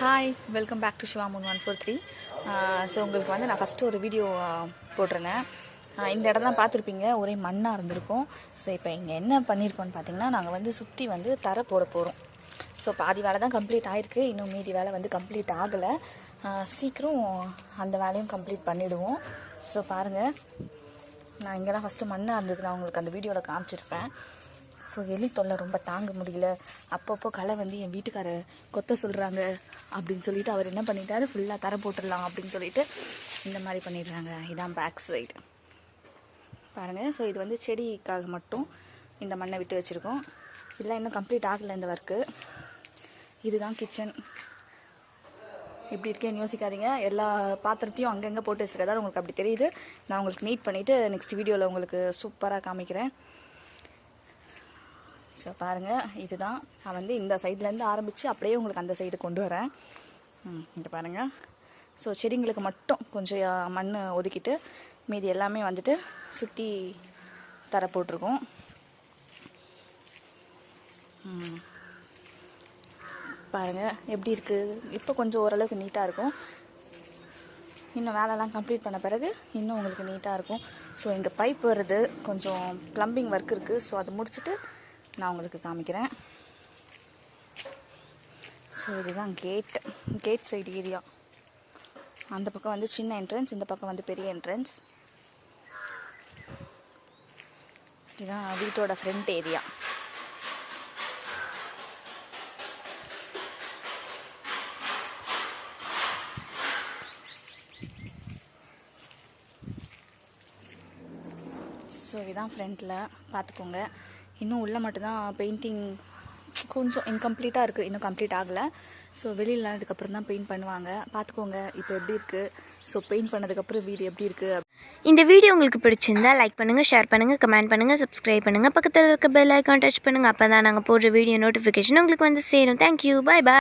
Hi welcome back to Shiva moon one four three so உங்களுக்கு வந்து நான் first ஒரு வீடியோ uh, போட்டிருந்தேன். இந்த இடம் தான் பார்த்துருப்பீங்க. ஒரே மண்ணாக இருந்திருக்கும். ஸோ இப்போ இங்கே என்ன பண்ணியிருக்கோம்னு பார்த்தீங்கன்னா நாங்கள் வந்து சுற்றி வந்து தர போட போகிறோம் ஸோ பாதி வேலை தான் கம்ப்ளீட் ஆகிருக்கு இன்னும் மீதி வேலை வந்து கம்ப்ளீட் ஆகலை. சீக்கிரம் அந்த வேலையும் கம்ப்ளீட் பண்ணிவிடுவோம் ஸோ பாருங்கள் நான் இங்கே தான் ஃபஸ்ட்டு மண்ணாக இருந்தது நான் உங்களுக்கு அந்த வீடியோவில் காமிச்சிருப்பேன். ஸோ எலி தொல்லை ரொம்ப தாங்க முடியல. அப்பப்போ களை வந்து என் வீட்டுக்கார கொத்த சொல்கிறாங்க அப்படின்னு சொல்லிட்டு அவர் என்ன பண்ணிட்டாரு? ஃபுல்லாக தர போட்டுடலாம் அப்படின்னு சொல்லிட்டு இந்த மாதிரி பண்ணிடுறாங்க. இதான் பேக் சைடு பாருங்கள் ஸோ இது வந்து செடிக்காக மட்டும் இந்த மண்ணை விட்டு வச்சுருக்கோம். இதெல்லாம் இன்னும் கம்ப்ளீட் ஆகலை இந்த ஒர்க்கு இதுதான் கிச்சன் இப்படி இருக்கேன்னு யோசிக்காதீங்க. எல்லா பாத்திரத்தையும் அங்கங்கே போட்டு வச்சுருக்கதால உங்களுக்கு அப்படி தெரியுது. நான் உங்களுக்கு நீட் பண்ணிவிட்டு நெக்ஸ்ட் வீடியோவில் உங்களுக்கு சூப்பராக காமிக்கிறேன். ஸோ பாருங்கள் இதுதான். நான் வந்து இந்த சைட்லேருந்து ஆரம்பித்து அப்படியே உங்களுக்கு அந்த சைடு கொண்டு வரேன். ம் இங்கே பாருங்கள் ஸோ செடிங்களுக்கு மட்டும் கொஞ்சம் மண் ஒதுக்கிட்டு மீதி எல்லாமே வந்துட்டு சுற்றி தர போட்டிருக்கோம். பாருங்கள் எப்படி இருக்குது இப்போ கொஞ்சம் ஓரளவுக்கு நீட்டாக இருக்கும். இன்னும் வேலைலாம் கம்ப்ளீட் பண்ண பிறகு இன்னும் உங்களுக்கு நீட்டாக இருக்கும். ஸோ இங்கே பைப் வருது. கொஞ்சம் ப்ளம்பிங் ஒர்க் இருக்குது ஸோ அதை முடிச்சுட்டு நான் உங்களுக்கு காமிக்கிறேன். ஸோ இதுதான் கேட் கேட் சைடு ஏரியா அந்த பக்கம் வந்து சின்ன என்ட்ரன்ஸ் இந்த பக்கம் வந்து பெரிய என்ட்ரன்ஸ் இதுதான் வீட்டோட ஃப்ரண்ட் ஏரியா ஸோ இதுதான் ஃப்ரண்ட்டில் பார்த்துக்கோங்க. இன்னும் உள்ளே மட்டும்தான் பெயிண்டிங் கொஞ்சம் இன்கம்ப்ளீட்டாக இருக்குது இன்னும் கம்ப்ளீட் ஆகலை. ஸோ வெளியில் அதுக்கப்புறம் தான் பெயிண்ட் பண்ணுவாங்க. பார்த்துக்கோங்க இப்போ எப்படி இருக்குது ஸோ பெயிண்ட் பண்ணதுக்கப்புறம் வீடு எப்படி இருக்குது இந்த வீடியோ உங்களுக்கு பிடிச்சிருந்தா லைக் பண்ணுங்கள் ஷேர் பண்ணுங்கள் கமெண்ட் பண்ணுங்கள் சப்ஸ்கிரைப் பண்ணுங்கள் பக்கத்தில் இருக்க பெல் ஐக்கான் டச் பண்ணுங்கள் அப்போ தான் நாங்கள் போடுற வீடியோ நோட்டிஃபிகேஷன் உங்களுக்கு வந்து சேரும். தேங்க்யூ பாய் பாய்